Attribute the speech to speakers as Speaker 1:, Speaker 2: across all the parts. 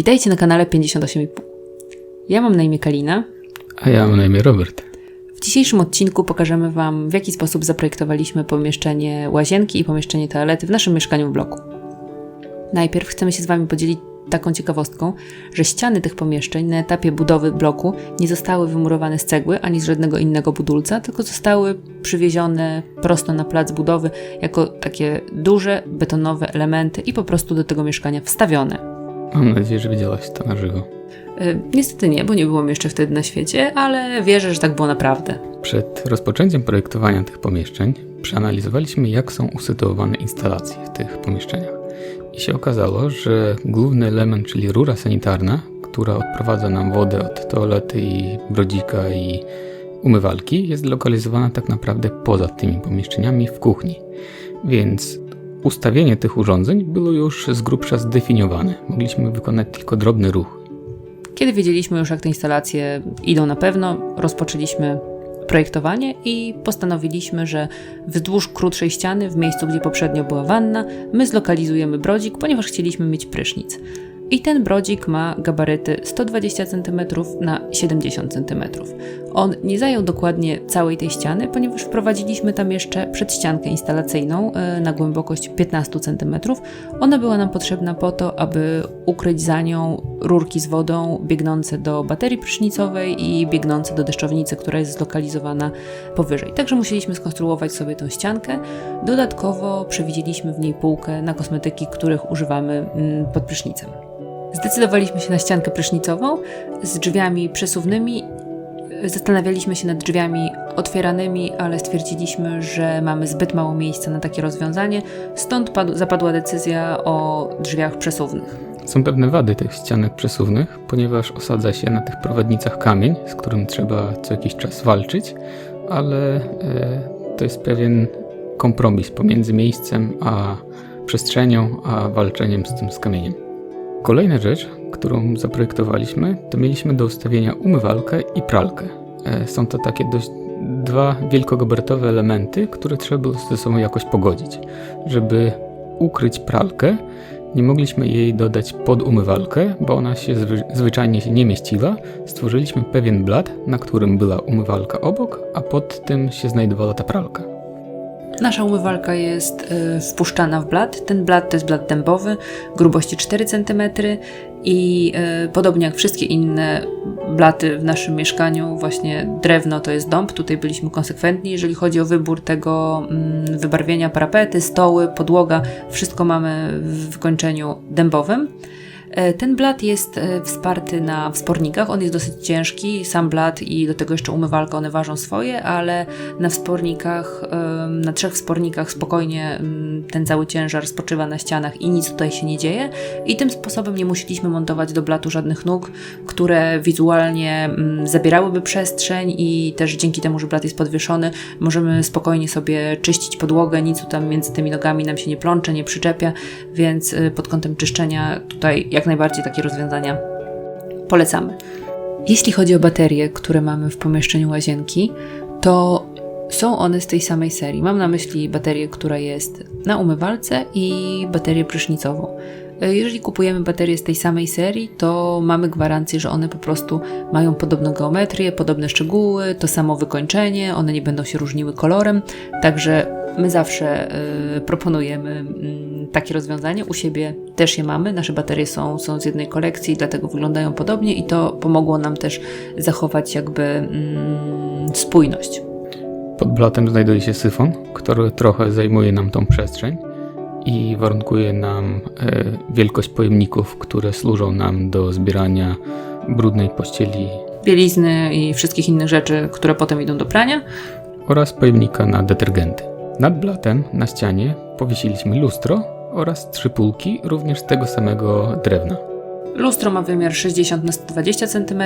Speaker 1: Witajcie na kanale 58,5. Ja mam na imię Kalina.
Speaker 2: A ja mam na imię Robert.
Speaker 1: W dzisiejszym odcinku pokażemy Wam, w jaki sposób zaprojektowaliśmy pomieszczenie łazienki i pomieszczenie toalety w naszym mieszkaniu w bloku. Najpierw chcemy się z Wami podzielić taką ciekawostką, że ściany tych pomieszczeń na etapie budowy bloku nie zostały wymurowane z cegły ani z żadnego innego budulca, tylko zostały przywiezione prosto na plac budowy jako takie duże betonowe elementy i po prostu do tego mieszkania wstawione.
Speaker 2: Mam nadzieję, że widziałaś to na żywo.
Speaker 1: Y, Niestety nie, bo nie byłam jeszcze wtedy na świecie, ale wierzę, że tak było naprawdę.
Speaker 2: Przed rozpoczęciem projektowania tych pomieszczeń przeanalizowaliśmy, jak są usytuowane instalacje w tych pomieszczeniach. I się okazało, że główny element, czyli rura sanitarna, która odprowadza nam wodę od toalety i brodzika i umywalki, jest lokalizowana tak naprawdę poza tymi pomieszczeniami w kuchni. Więc ustawienie tych urządzeń było już z grubsza zdefiniowane. Mogliśmy wykonać tylko drobny ruch.
Speaker 1: Kiedy wiedzieliśmy już, jak te instalacje idą na pewno, rozpoczęliśmy projektowanie i postanowiliśmy, że wzdłuż krótszej ściany, w miejscu, gdzie poprzednio była wanna, my zlokalizujemy brodzik, ponieważ chcieliśmy mieć prysznic. I ten brodzik ma gabaryty 120 cm na 70 cm. On nie zajął dokładnie całej tej ściany, ponieważ wprowadziliśmy tam jeszcze przedściankę instalacyjną e, na głębokość 15 cm. Ona była nam potrzebna po to, aby ukryć za nią rurki z wodą biegnące do baterii prysznicowej i biegnące do deszczownicy, która jest zlokalizowana powyżej. Także musieliśmy skonstruować sobie tą ściankę. Dodatkowo przewidzieliśmy w niej półkę na kosmetyki, których używamy mm, pod prysznicem. Zdecydowaliśmy się na ściankę prysznicową z drzwiami przesuwnymi. Zastanawialiśmy się nad drzwiami otwieranymi, ale stwierdziliśmy, że mamy zbyt mało miejsca na takie rozwiązanie, stąd padł, zapadła decyzja o drzwiach przesuwnych.
Speaker 2: Są pewne wady tych ścianek przesuwnych, ponieważ osadza się na tych prowadnicach kamień, z którym trzeba co jakiś czas walczyć, ale e, to jest pewien kompromis pomiędzy miejscem a przestrzenią, a walczeniem z tym z kamieniem. Kolejna rzecz, którą zaprojektowaliśmy, to mieliśmy do ustawienia umywalkę i pralkę. E, Są to takie dość dwa wielkogabarytowe elementy, które trzeba było ze sobą jakoś pogodzić. Żeby ukryć pralkę, nie mogliśmy jej dodać pod umywalkę, bo ona się zwy- zwyczajnie się nie mieściła. Stworzyliśmy pewien blat, na którym była umywalka obok, a pod tym się znajdowała ta pralka.
Speaker 1: Nasza umywalka jest y, wpuszczana w blat. Ten blat to jest blat dębowy, grubości 4 cm i y, podobnie jak wszystkie inne blaty w naszym mieszkaniu, właśnie drewno to jest dąb. Tutaj byliśmy konsekwentni, jeżeli chodzi o wybór tego mm, wybarwienia, parapety, stoły, podłoga, wszystko mamy w wykończeniu dębowym. E, Ten blat jest e, wsparty na wspornikach. On jest dosyć ciężki, sam blat i do tego jeszcze umywalka, one ważą swoje, ale na wspornikach, na trzech wspornikach spokojnie ten cały ciężar spoczywa na ścianach i nic tutaj się nie dzieje. I tym sposobem nie musieliśmy montować do blatu żadnych nóg, które wizualnie zabierałyby przestrzeń i też dzięki temu, że blat jest podwieszony, możemy spokojnie sobie czyścić podłogę, nic tam między tymi nogami nam się nie plącze, nie przyczepia, więc y, pod kątem czyszczenia tutaj jak najbardziej takie rozwiązania polecamy. Jeśli chodzi o baterie, które mamy w pomieszczeniu łazienki, to są one z tej samej serii. Mam na myśli baterię, która jest na umywalce i baterię prysznicową. Jeżeli kupujemy baterie z tej samej serii, to mamy gwarancję, że one po prostu mają podobną geometrię, podobne szczegóły, to samo wykończenie, one nie będą się różniły kolorem, także my zawsze y, proponujemy mm, takie rozwiązanie. U siebie też je mamy. Nasze baterie są, są z jednej kolekcji, dlatego wyglądają podobnie i to pomogło nam też zachować jakby mm, spójność.
Speaker 2: Pod blatem znajduje się syfon, który trochę zajmuje nam tą przestrzeń i warunkuje nam e, wielkość pojemników, które służą nam do zbierania brudnej pościeli
Speaker 1: Bielizny i wszystkich innych rzeczy, które potem idą do prania.
Speaker 2: oraz pojemnika na detergenty. Nad blatem na ścianie powiesiliśmy lustro oraz trzy półki również z tego samego drewna.
Speaker 1: Lustro ma wymiar 60 na 120 cm,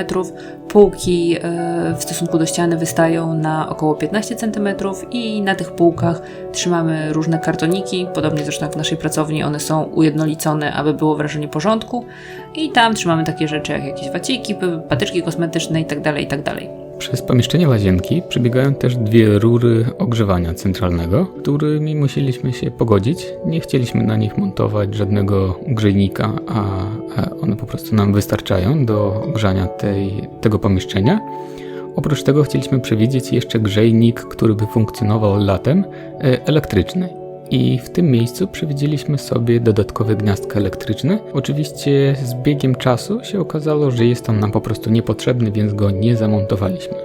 Speaker 1: półki e, w stosunku do ściany wystają na około 15 cm i na tych półkach trzymamy różne kartoniki, podobnie zresztą jak w naszej pracowni, one są ujednolicone, aby było wrażenie porządku i tam trzymamy takie rzeczy jak jakieś waciki, patyczki kosmetyczne itd., itd.
Speaker 2: Przez pomieszczenie łazienki przebiegają też dwie rury ogrzewania centralnego, którymi musieliśmy się pogodzić. Nie chcieliśmy na nich montować żadnego grzejnika, a one po prostu nam wystarczają do ogrzania tej, tego pomieszczenia. Oprócz tego chcieliśmy przewidzieć jeszcze grzejnik, który by funkcjonował latem, e, elektryczny. I w tym miejscu przewidzieliśmy sobie dodatkowe gniazdka elektryczne. Oczywiście z biegiem czasu się okazało, że jest on nam po prostu niepotrzebny, więc go nie zamontowaliśmy.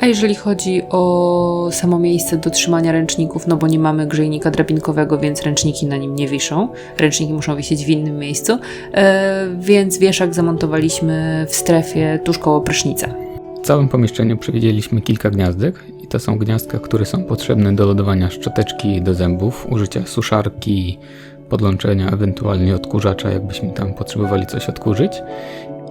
Speaker 1: A jeżeli chodzi o samo miejsce do trzymania ręczników, no bo nie mamy grzejnika drabinkowego, więc ręczniki na nim nie wiszą. Ręczniki muszą wisieć w innym miejscu, e, więc wieszak zamontowaliśmy w strefie tuż koło prysznica.
Speaker 2: W całym pomieszczeniu przewidzieliśmy kilka gniazdek to są gniazdka, które są potrzebne do lodowania szczoteczki do zębów, użycia suszarki, podłączenia ewentualnie odkurzacza, jakbyśmy tam potrzebowali coś odkurzyć.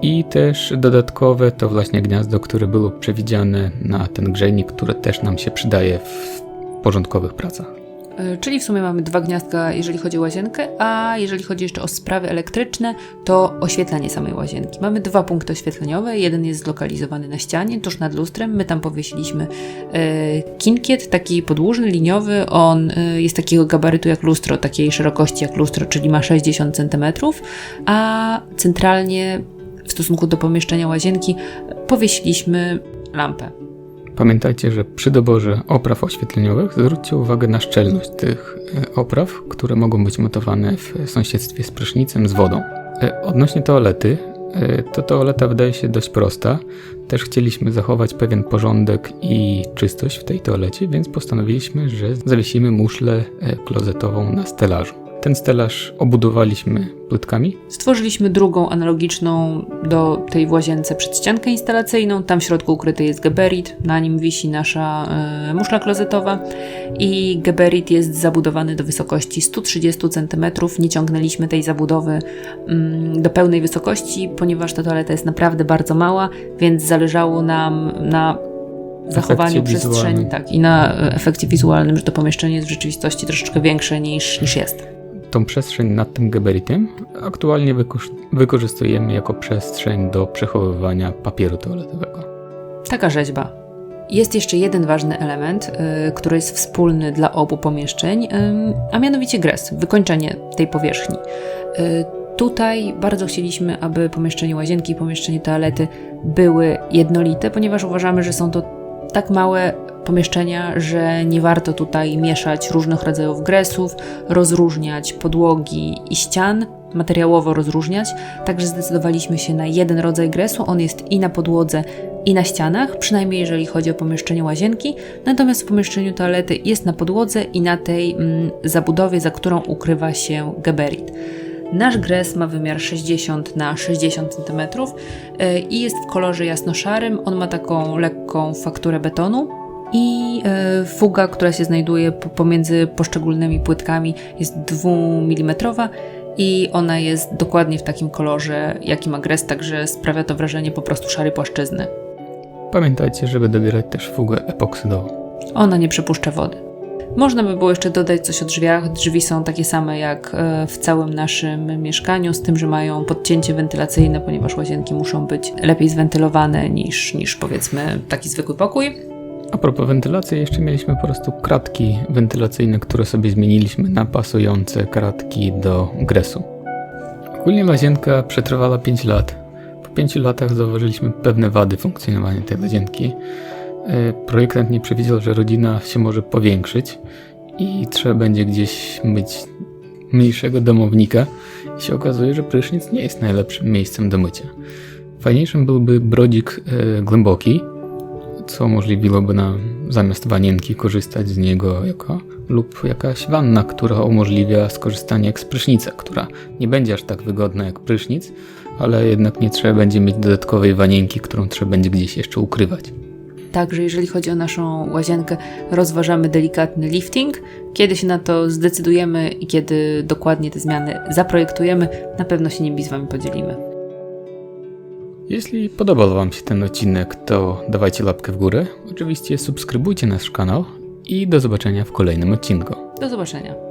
Speaker 2: I też dodatkowe to właśnie gniazdo, które było przewidziane na ten grzejnik, które też nam się przydaje w porządkowych pracach.
Speaker 1: E, Czyli w sumie mamy dwa gniazdka, jeżeli chodzi o łazienkę, a jeżeli chodzi jeszcze o sprawy elektryczne, to oświetlenie samej łazienki. Mamy dwa punkty oświetleniowe. Jeden jest zlokalizowany na ścianie, tuż nad lustrem. My tam powiesiliśmy e, kinkiet, taki podłużny, liniowy. On e, jest takiego gabarytu jak lustro, takiej szerokości jak lustro, czyli ma 60 cm, a centralnie w stosunku do pomieszczenia łazienki powiesiliśmy lampę.
Speaker 2: Pamiętajcie, że przy doborze opraw oświetleniowych zwróćcie uwagę na szczelność tych e, opraw, które mogą być montowane w sąsiedztwie z prysznicem z wodą. E, Odnośnie toalety, e, to toaleta wydaje się dość prosta. Też chcieliśmy zachować pewien porządek i czystość w tej toalecie, więc postanowiliśmy, że zawiesimy muszlę klozetową na stelażu. Ten stelaż obudowaliśmy płytkami,
Speaker 1: Stworzyliśmy drugą analogiczną do tej w łazience przedściankę instalacyjną. Tam w środku ukryty jest geberit, na nim wisi nasza e, muszla klozetowa i geberit jest zabudowany do wysokości 130 cm. Nie ciągnęliśmy tej zabudowy mm, do pełnej wysokości, ponieważ ta toaleta jest naprawdę bardzo mała, więc zależało nam na zachowaniu przestrzeni tak, i na e, efekcie wizualnym, że to pomieszczenie jest w rzeczywistości troszeczkę większe niż, niż jest.
Speaker 2: Tą przestrzeń nad tym geberitem aktualnie wykorzy- wykorzystujemy jako przestrzeń do przechowywania papieru toaletowego.
Speaker 1: Taka rzeźba. Jest jeszcze jeden ważny element, y, który jest wspólny dla obu pomieszczeń, ym, a mianowicie gres, wykończenie tej powierzchni. Y, Tutaj bardzo chcieliśmy, aby pomieszczenie łazienki i pomieszczenie toalety były jednolite, ponieważ uważamy, że są to tak małe pomieszczenia, że nie warto tutaj mieszać różnych rodzajów gresów, rozróżniać podłogi i ścian, materiałowo rozróżniać. Także zdecydowaliśmy się na jeden rodzaj gresu. On jest i na podłodze, i na ścianach, przynajmniej jeżeli chodzi o pomieszczenie łazienki. Natomiast w pomieszczeniu toalety jest na podłodze i na tej mm, zabudowie, za którą ukrywa się geberit. Nasz gres ma wymiar 60 na 60 cm y, i jest w kolorze jasno-szarym. On ma taką lekką fakturę betonu. I y, fuga, która się znajduje po- pomiędzy poszczególnymi płytkami, jest 2 mm i ona jest dokładnie w takim kolorze, jaki ma gres, także sprawia to wrażenie po prostu szarej płaszczyzny.
Speaker 2: Pamiętajcie, żeby dobierać też fugę epoksydową.
Speaker 1: Ona nie przepuszcza wody. Można by było jeszcze dodać coś o drzwiach. Drzwi są takie same jak e, w całym naszym mieszkaniu, z tym, że mają podcięcie wentylacyjne, ponieważ łazienki muszą być lepiej zwentylowane niż, niż powiedzmy taki zwykły pokój.
Speaker 2: A propos wentylacji, jeszcze mieliśmy po prostu kratki wentylacyjne, które sobie zmieniliśmy na pasujące kratki do gresu. Ogólnie łazienka przetrwała 5 lat. Po 5 latach zauważyliśmy pewne wady funkcjonowania tej łazienki. E, Projektant nie przewidział, że rodzina się może powiększyć i trzeba będzie gdzieś mieć mniejszego domownika. I się okazuje, że prysznic nie jest najlepszym miejscem do mycia. Fajniejszym byłby brodzik e, głęboki, co umożliwiłoby nam zamiast wanienki korzystać z niego jako lub jakaś wanna, która umożliwia skorzystanie jak z prysznica, która nie będzie aż tak wygodna jak prysznic, ale jednak nie trzeba będzie mieć dodatkowej wanienki, którą trzeba będzie gdzieś jeszcze ukrywać.
Speaker 1: Także jeżeli chodzi o naszą łazienkę, rozważamy delikatny lifting. Kiedy się na to zdecydujemy i kiedy dokładnie te zmiany zaprojektujemy, na pewno się nimi z Wami podzielimy.
Speaker 2: Jeśli podobał Wam się ten odcinek, to dawajcie łapkę w górę. Oczywiście subskrybujcie nasz kanał i do zobaczenia w kolejnym odcinku.
Speaker 1: Do zobaczenia.